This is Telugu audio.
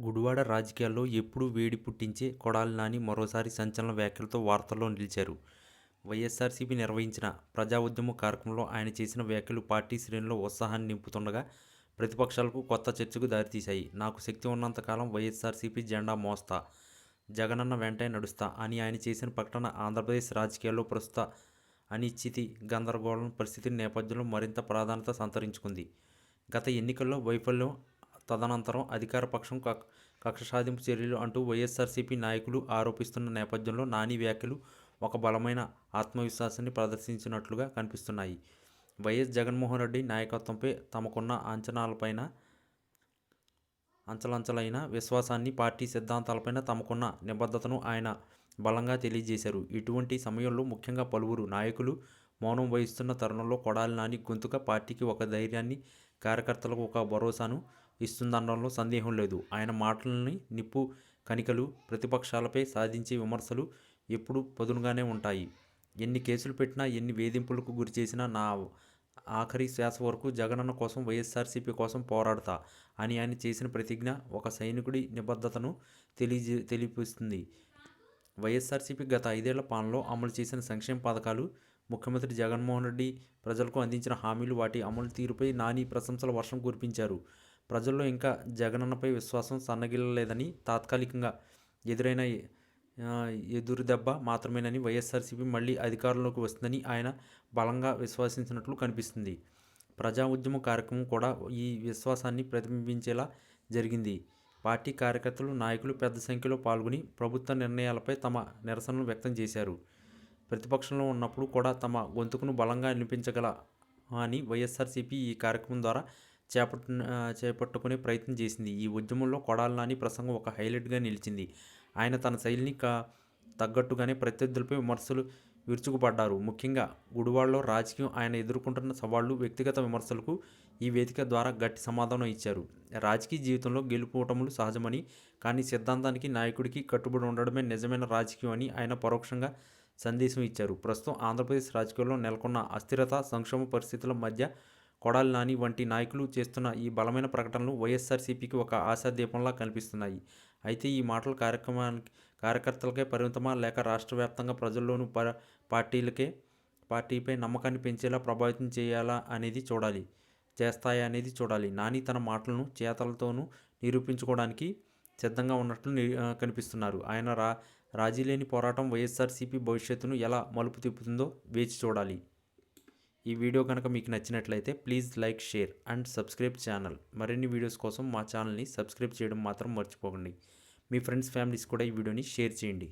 గుడివాడ రాజకీయాల్లో ఎప్పుడూ వేడి పుట్టించే కొడాలి నాని మరోసారి సంచలన వ్యాఖ్యలతో వార్తల్లో నిలిచారు. వైఎస్ఆర్సీపీ నిర్వహించిన ప్రజా ఉద్యమ కార్యక్రమంలో ఆయన చేసిన వ్యాఖ్యలు పార్టీ శ్రేణిలో ఉత్సాహాన్ని నింపుతుండగా ప్రతిపక్షాలకు కొత్త చర్చకు దారితీశాయి. నాకు శక్తి ఉన్నంతకాలం వైఎస్ఆర్సీపీ జెండా మోస్తా జగనన్న వెంటే నడుస్తా అని ఆయన చేసిన ప్రకటన ఆంధ్రప్రదేశ్ రాజకీయాల్లో ప్రస్తుత అనిశ్చితి గందరగోళం పరిస్థితి నేపథ్యంలో మరింత ప్రాధాన్యత సంతరించుకుంది. గత ఎన్నికల్లో వైఫల్యం తదనంతరం అధికార పక్షం కక్ష సాధింపు చర్యలు అంటూ వైఎస్ఆర్సీపీ నాయకులు ఆరోపిస్తున్న నేపథ్యంలో నాని వ్యాఖ్యలు ఒక బలమైన ఆత్మవిశ్వాసాన్ని ప్రదర్శించినట్లుగా కనిపిస్తున్నాయి. వైఎస్ జగన్మోహన్ రెడ్డి నాయకత్వంపై తమకున్న అంచనాలపైన అంచలంచలైన విశ్వాసాన్ని పార్టీ సిద్ధాంతాలపైన తమకున్న నిబద్ధతను ఆయన బలంగా తెలియజేశారు. ఇటువంటి సమయంలో ముఖ్యంగా పలువురు నాయకులు మౌనం వహిస్తున్న తరుణంలో కొడాలి నాని గొంతుక పార్టీకి ఒక ధైర్యాన్ని కార్యకర్తలకు ఒక భరోసాను ఇస్తుందనడంలో సందేహం లేదు. ఆయన మాటలని నిప్పు కణికలు ప్రతిపక్షాలపై సాధించే విమర్శలు ఎప్పుడూ పదునుగానే ఉంటాయి. ఎన్ని కేసులు పెట్టినా ఎన్ని వేధింపులకు గురి చేసినా నా ఆఖరి శ్వాస వరకు జగనన్న కోసం వైఎస్ఆర్సీపీ కోసం పోరాడతా అని ఆయన చేసిన ప్రతిజ్ఞ ఒక సైనికుడి నిబద్ధతను తెలియజే తెలిపిస్తుంది వైఎస్ఆర్సీపీ గత ఐదేళ్ళ పాలనలో అమలు చేసిన సంక్షేమ పథకాలు ముఖ్యమంత్రి జగన్మోహన్ రెడ్డి ప్రజలకు అందించిన హామీలు వాటి అమలు తీరుపై నాని ప్రశంసల వర్షం కురిపించారు. ప్రజల్లో ఇంకా జగనన్నపై విశ్వాసం సన్నగిల్లలేదని తాత్కాలికంగా ఎదురైన ఎదురు దెబ్బ మాత్రమేనని వైఎస్ఆర్సీపీ మళ్ళీ అధికారంలోకి వస్తుందని ఆయన బలంగా విశ్వసించినట్లు కనిపిస్తుంది. ప్రజా ఉద్యమ కార్యక్రమం కూడా ఈ విశ్వాసాన్ని ప్రతిబింబించేలా జరిగింది. పార్టీ కార్యకర్తలు నాయకులు పెద్ద సంఖ్యలో పాల్గొని ప్రభుత్వ నిర్ణయాలపై తమ నిరసనలు వ్యక్తం చేశారు. ప్రతిపక్షంలో ఉన్నప్పుడు కూడా తమ గొంతుకును బలంగా వినిపించగల అని వైఎస్ఆర్సీపీ ఈ కార్యక్రమం ద్వారా చేపట్టు చేపట్టుకునే ప్రయత్నం చేసింది. ఈ ఉద్యమంలో కొడాలి నాని ప్రసంగం ఒక హైలైట్గా నిలిచింది. ఆయన తన శైలిని కా తగ్గట్టుగానే ప్రత్యర్థులపై విమర్శలు విరుచుకుపడ్డారు. ముఖ్యంగా గుడివాడలో రాజకీయం ఆయన ఎదుర్కొంటున్న సవాళ్ళు వ్యక్తిగత విమర్శలకు ఈ వేదిక ద్వారా గట్టి సమాధానం ఇచ్చారు. రాజకీయ జీవితంలో గెలుపోవటములు సహజమని కానీ సిద్ధాంతానికి నాయకుడికి కట్టుబడి ఉండడమే నిజమైన రాజకీయం అని ఆయన పరోక్షంగా సందేశం ఇచ్చారు. ప్రస్తుతం ఆంధ్రప్రదేశ్ రాజకీయాల్లో నెలకొన్న అస్థిరత సంక్షోభ పరిస్థితుల మధ్య కొడాలి నాని వంటి నాయకులు చేస్తున్న ఈ బలమైన ప్రకటనలు వైఎస్ఆర్సీపీకి ఒక ఆశాదీపంలా కనిపిస్తున్నాయి. అయితే ఈ మాటలు కార్యక్రమానికి కార్యకర్తలకే పరిమితమా లేక రాష్ట్ర వ్యాప్తంగా ప్రజల్లోనూ ప పార్టీలకే పార్టీపై నమ్మకాన్ని పెంచేలా ప్రభావితం చేయాలా అనేది చూడాలి. చేస్తాయా అనేది చూడాలి. నాని తన మాటలను చేతలతోనూ నిరూపించుకోవడానికి సిద్ధంగా ఉన్నట్లు కనిపిస్తున్నారు. ఆయన రా రాజీ లేని పోరాటం వైఎస్ఆర్సీపీ భవిష్యత్తును ఎలా మలుపు తిప్పుతుందో వేచి చూడాలి. ఈ వీడియో కనుక మీకు నచ్చినట్లయితే please like share and subscribe channel. మరిన్ని వీడియోస్ కోసం మా ఛానల్ని సబ్స్క్రైబ్ చేయడం మాత్రం మర్చిపోకండి. మీ ఫ్రెండ్స్ ఫ్యామిలీస్ కూడా ఈ వీడియోని షేర్ చేయండి.